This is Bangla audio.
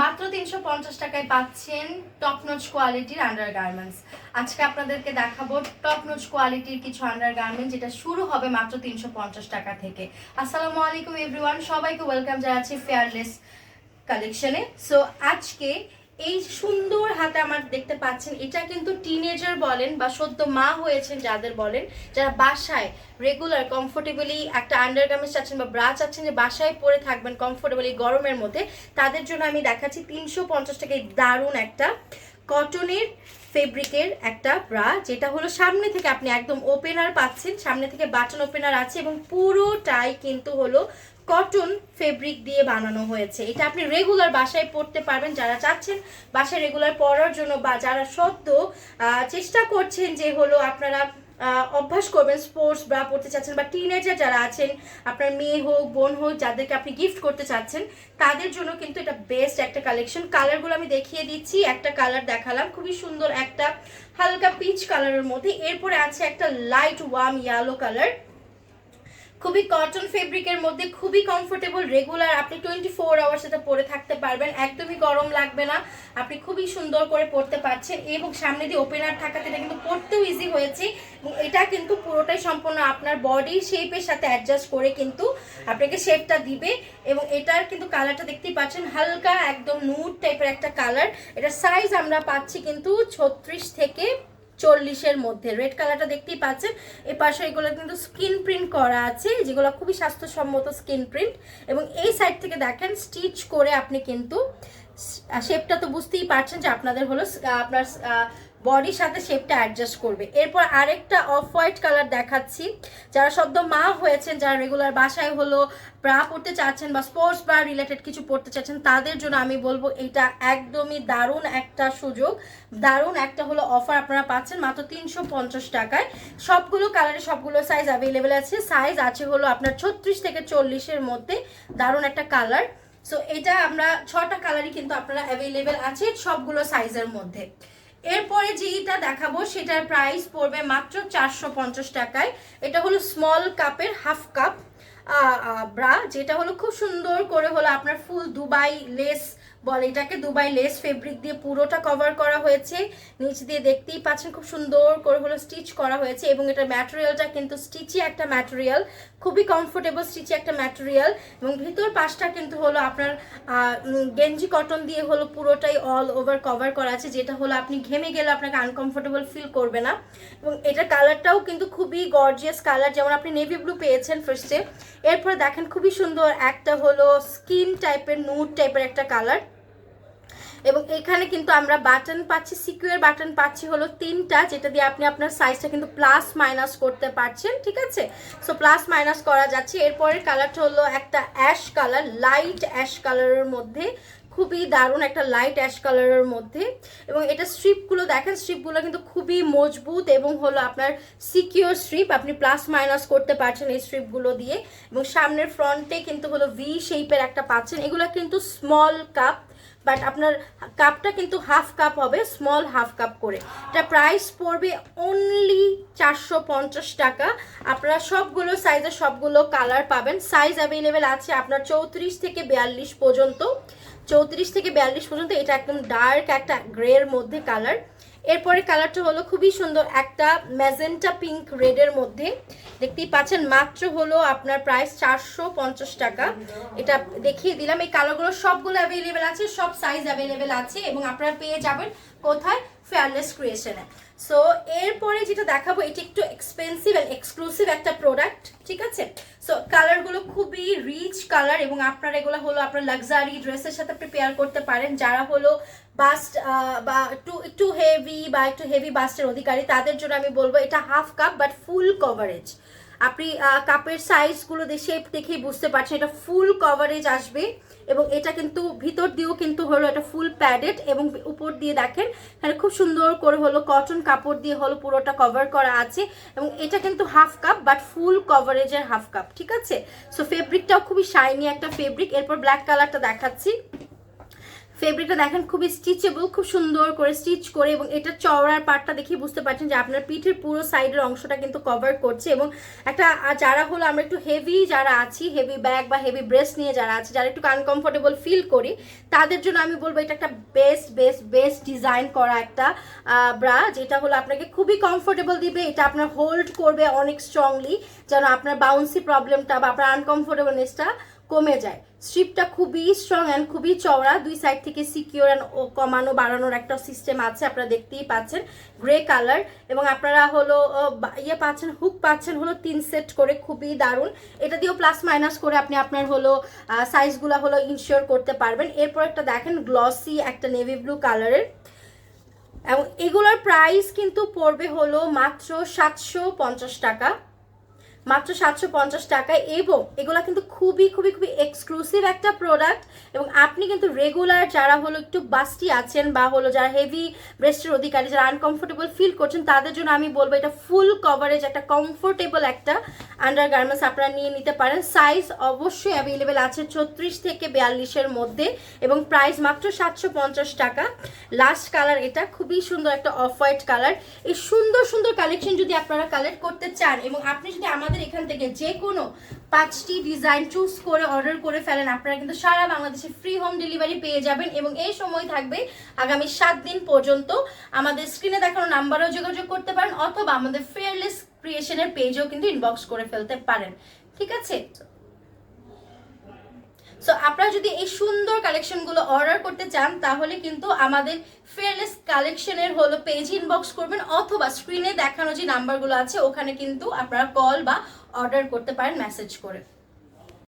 মাত্র তিনশো পঞ্চাশ টাকায় পাচ্ছেন টপ নোচ কোয়ালিটির আন্ডার গার্মেন্টস আজকে আপনাদেরকে দেখাবো টপ নোচ কোয়ালিটির কিছু আন্ডার গার্মেন্টস যেটা শুরু হবে মাত্র তিনশো পঞ্চাশ টাকা থেকে। আসসালামু আলাইকুম এভরিওয়ান সবাইকে ওয়েলকাম জানাচ্ছি ফেয়ারলেস কালেকশনে সো আজকে এই সুন্দর হাতে আমার দেখতে পাচ্ছেন, এটা কিন্তু টিনেজার বলেন বা সদ্য মা হয়েছেন যাদের বলেন, যারা বাসায় রেগুলার কমফোর্টেবলি একটা আন্ডারগার্মেন্টস চাচ্ছেন বা ব্রা চাচ্ছেন, যে বাসায় পরে থাকবেন কমফোর্টেবলি গরমের মধ্যে, তাদের জন্য আমি দেখাচ্ছি তিনশো পঞ্চাশ টাকা দারুণ একটা কটনের ফেব্রিকের একটা ব্রা, যেটা হলো সামনে থেকে আপনি একদম ওপেনার পাচ্ছেন, সামনে থেকে বাটন ওপেনার আছে এবং পুরোটাই কিন্তু হলো কটন ফেব্রিক দিয়ে বানানো হয়েছে। এটা আপনি রেগুলার বাসায় পড়তে পারবেন, যারা চাচ্ছেন বাসায় রেগুলার পরার জন্য বা যারা সত্য চেষ্টা করছেন যে হলো আপনারা অভ্যাস করবেন স্পোর্টস ব্রা পড়তে চাচ্ছেন বা টিনেজার যারা আছেন, আপনার মেয়ে হোক, বোন হোক, যাদেরকে আপনি গিফট করতে চাচ্ছেন, তাদের জন্য কিন্তু এটা বেস্ট একটা কালেকশন কালারগুলো আমি দেখিয়ে দিচ্ছি, একটা কালার দেখালাম, খুবই সুন্দর একটা হালকা পিচ কালারের মধ্যে। এরপরে আছে একটা লাইট ওয়ার্ম ইয়েলো কালার খুবই কটন ফেব্রিকের মধ্যে, খুবই কমফোর্টেবল রেগুলার আপনি টোয়েন্টি ফোর আওয়ার সাথে পরে থাকতে পারবেন, একদমই গরম লাগবে না। আপনি খুবই সুন্দর করে পরতে পারছেন এবং সামনে দিয়ে ওপেনার থাকাতে এটা কিন্তু পড়তেও ইজি হয়েছে এবং এটা কিন্তু পুরোটাই সম্পূর্ণ আপনার বডির শেপের সাথে অ্যাডজাস্ট করে কিন্তু আপনাকে শেপটা দিবে এবং এটার কিন্তু কালারটা দেখতেই পাচ্ছেন, হালকা একদম নুড টাইপের একটা কালার এটা সাইজ আমরা পাচ্ছি কিন্তু ছত্রিশ থেকে চল্লিশের মধ্যে। রেড কালারটা দেখতেই পাচ্ছেন। এ পাশে এগুলো কিন্তু স্কিন প্রিন্ট করা আছে, যেগুলো খুবই স্বাস্থ্যসম্মত স্কিন প্রিন্ট এবং এই সাইড থেকে দেখেন স্টিচ করে আপনি কিন্তু শেপটা তো বুঝতেই পারছেন যে আপনাদের হলো আপনার বডির সাথে শেপটা অ্যাডজাস্ট করবে। এরপর আরেকটা অফ হোয়াইট কালার দেখাচ্ছি। যারা সদ্য মা হয়েছেন, যারা রেগুলার বাসায় হলো ব্রা পড়তে চাচ্ছেন বা স্পোর্টস বা রিলেটেড কিছু পড়তে চাচ্ছেন, তাদের জন্য আমি বলব এটা একদমই দারুণ একটা সুযোগ। দারুণ একটা হলো অফার আপনারা পাচ্ছেন মাত্র তিনশো পঞ্চাশ টাকায়। সবগুলো কালারে সবগুলো সাইজ অ্যাভেলেবেল আছে। সাইজ আছে হলো আপনার ছত্রিশ থেকে চল্লিশের মধ্যে। দারুণ একটা কালার সো এটা আমরা ছটা কালারই কিন্তু আপনারা অ্যাভেলেবেল আছে সবগুলো সাইজের মধ্যে। এরপরে যেটা দেখাবো, সেটার প্রাইস পড়বে মাত্র চারশো পঞ্চাশ টাকায়। এটা হলো স্মল কাপের হাফ কাপ ব্রা যেটা হলো খুব সুন্দর করে হলো আপনার ফুল দুবাই লেস বলে, এটাকে দুবাই লেস ফেব্রিক দিয়ে পুরোটা কভার করা হয়েছে। নিচ দিয়ে দেখতেই পাচ্ছেন খুব সুন্দর করে হলো স্টিচ করা হয়েছে এবং এটার ম্যাটেরিয়ালটা কিন্তু স্টিচি একটা ম্যাটেরিয়াল খুবই কমফোর্টেবল স্টিচি একটা ম্যাটেরিয়াল এবং ভিতর পাশটা কিন্তু হলো আপনার গেঞ্জি কটন দিয়ে হলো পুরোটাই অল ওভার কভার করা আছে, যেটা হলো আপনি ঘেমে গেলে আপনাকে আনকমফোর্টেবল ফিল করবে না। এবং এটার কালারটাও কিন্তু খুবই গর্জিয়াস কালার যেমন আপনি নেভি ব্লু পেয়েছেন ফার্স্টে এরপরে দেখেন খুবই সুন্দর একটা হলো স্কিন টাইপের নুড টাইপের একটা কালার এবং এখানে কিন্তু আমরা বাটন পাচ্ছি সিকিউর বাটন পাচ্ছি হলো তিনটা, যেটা দিয়ে আপনি আপনার সাইজটা কিন্তু প্লাস মাইনাস করতে পারছেন, ঠিক আছে? সো প্লাস মাইনাস করা যাচ্ছে। এরপরের কালারটা হলো একটা অ্যাশ কালার লাইট অ্যাশ কালারের মধ্যে, খুবই দারুণ একটা লাইট অ্যাশ কালারের মধ্যে। এবং এটা স্ট্রিপগুলো দেখেন স্ট্রিপগুলো কিন্তু খুবই মজবুত এবং হলো আপনার সিকিউর স্ট্রিপ আপনি প্লাস মাইনাস করতে পারছেন এই স্ট্রিপগুলো দিয়ে। এবং সামনের ফ্রন্টে কিন্তু হলো ভি শেপের একটা পাচ্ছেন। এগুলো কিন্তু স্মল কাপ বাট আপনার কাপটা কিন্তু হাফ কাপ হবে স্মল হাফ কাপ করে। এটা প্রাইস পড়বে অনলি চারশো পঞ্চাশ টাকা। আপনারা সবগুলো সাইজের সবগুলো কালার পাবেন। সাইজ অ্যাভেলেবেল আছে আপনার চৌত্রিশ থেকে বিয়াল্লিশ পর্যন্ত। চৌত্রিশ থেকে বিয়াল্লিশ পর্যন্ত এটা একদম ডার্ক একটা গ্রের মধ্যে কালার এরপরে কালারটা হলো খুবই সুন্দর, একটা ম্যাজেন্টা পিঙ্ক রেডের মধ্যে। দেখতেই পাচ্ছেন, মাত্র হলো আপনার প্রাইস চারশো পঞ্চাশ টাকা। এটা দেখিয়ে দিলাম, এই কালারগুলো সবগুলো অ্যাভেলেবেল আছে, সব সাইজ অ্যাভেলেবেল আছে এবং আপনারা পেয়ে যাবেন কোথায়? ফেয়ারলেস ক্রিয়েশনে সো এরপরে যেটা দেখাবো, এটি একটু এক্সপেন্সিভ অ্যান্ড এক্সক্লুসিভ একটা প্রোডাক্ট ঠিক আছে? সো কালারগুলো খুবই রিচ কালার এবং আপনারা এগুলো হলো আপনার লাক্সারি ড্রেসের সাথে প্রিপেয়ার করতে পারেন। যারা হলো বাস্ট বা একটু একটু হেভি বা একটু হেভি বাস্টের অধিকারী, তাদের জন্য আমি বলব এটা half cup but full coverage আপনি কাপের সাইজগুলো শেপ দেখেই বুঝতে পারছেন, এটা ফুল কভারেজ আসবে এবং এটা কিন্তু ভিতর দিয়েও কিন্তু হলো এটা ফুল প্যাডেড এবং উপর দিয়ে দেখেন, এখানে খুব সুন্দর করে হলো কটন কাপড় দিয়ে হলো পুরোটা কভার করা আছে এবং এটা কিন্তু হাফ কাপ বাট ফুল কভারেজের হাফ কাপ ঠিক আছে? সো ফেব্রিকটাও খুবই শাইনি একটা ফেব্রিক এরপর ব্ল্যাক কালারটা দেখাচ্ছি। ফেব্রিকটা দেখেন, খুবই স্টিচেবল খুব সুন্দর করে স্টিচ করে এবং এটা চওড়ার পার্টটা দেখে বুঝতে পারছেন যে আপনার পিঠের পুরো সাইডের অংশটা কিন্তু কভার করছে এবং একটা যারা হলো আমরা একটু হেভি যারা আছি হেভি ব্যাগ বা হেভি ব্রেস নিয়ে যারা আছে, যারা একটু আনকমফোর্টেবল ফিল করি, তাদের জন্য আমি বলব এটা একটা বেস্ট বেস্ট বেস্ট ডিজাইন করা একটা ব্রা যেটা হলো আপনাকে খুবই কমফোর্টেবল দিবে, এটা আপনার হোল্ড করবে অনেক স্ট্রংলি যেন আপনার বাউন্সি প্রবলেমটা বা আপনার আনকমফোর্টেবলনেসটা কমে যায়। স্ট্রিপটা খুবই স্ট্রং অ্যান্ড খুবই চওড়া। দুই সাইড থেকে সিকিওর অ্যান্ড কমানো, বাড়ানোর একটা সিস্টেম আছে, আপনারা দেখতেই পাচ্ছেন। গ্রে কালার এবং আপনারা হলো ইয়ে পাচ্ছেন হুক পাচ্ছেন হলো তিন সেট করে, খুবই দারুণ। এটা দিয়েও প্লাস মাইনাস করে আপনি আপনার হলো সাইজগুলো হলো ইনশিওর করতে পারবেন। এরপর একটা দেখেন গ্লসি একটা নেভি ব্লু কালারের এবং এগুলোর প্রাইস কিন্তু পড়বে হলো মাত্র সাতশো পঞ্চাশ টাকা। মাত্র সাতশো পঞ্চাশ টাকায় এবং এগুলো কিন্তু খুবই খুবই খুবই এক্সক্লুসিভ একটা প্রোডাক্ট এবং আপনি কিন্তু রেগুলার যারা হলো একটু বাস্টি আছেন বা হলো যারা হেভি ব্রেস্টের অধিকারী, যারা আনকমফোর্টেবল ফিল করছেন, তাদের জন্য আমি বলব এটা ফুল কভারেজ একটা কমফোর্টেবল একটা আন্ডার গার্মেন্টস আপনারা নিয়ে নিতে পারেন। সাইজ অবশ্যই অ্যাভেলেবেল আছে ছত্রিশ থেকে বিয়াল্লিশের মধ্যে এবং প্রাইস মাত্র সাতশো পঞ্চাশ টাকা। লাস্ট কালার এটা, খুবই সুন্দর একটা অফ হোয়াইট কালার এই সুন্দর সুন্দর কালেকশন যদি আপনারা কালেক্ট করতে চান এবং আপনি যদি আমাদের এখান থেকে যে কোনো পাঁচটি ডিজাইন চুজ করে অর্ডার করে ফেলেন আপনারা কিন্তু সারা বাংলাদেশে ফ্রি হোম ডেলিভারি পেয়ে যাবেন এবং এই সময় থাকবে আগামী সাত দিন পর্যন্ত। আমাদের স্ক্রিনে দেখানো নাম্বারেও যোগাযোগ করতে পারেন অথবা আমাদের ফেয়ারলেস ক্রিয়েশনের পেজেও কিন্তু ইনবক্স করে ফেলতে পারেন। ঠিক আছে? সো আপনারা যদি এই সুন্দর কালেকশনগুলো অর্ডার করতে চান, তাহলে কিন্তু আমাদের ফেয়ারলেস কালেকশনের হলো পেজ ইনবক্স করবেন অথবা স্ক্রিনে দেখানো যে নাম্বারগুলো আছে, ওখানে কিন্তু আপনারা কল বা অর্ডার করতে পারেন মেসেজ করে।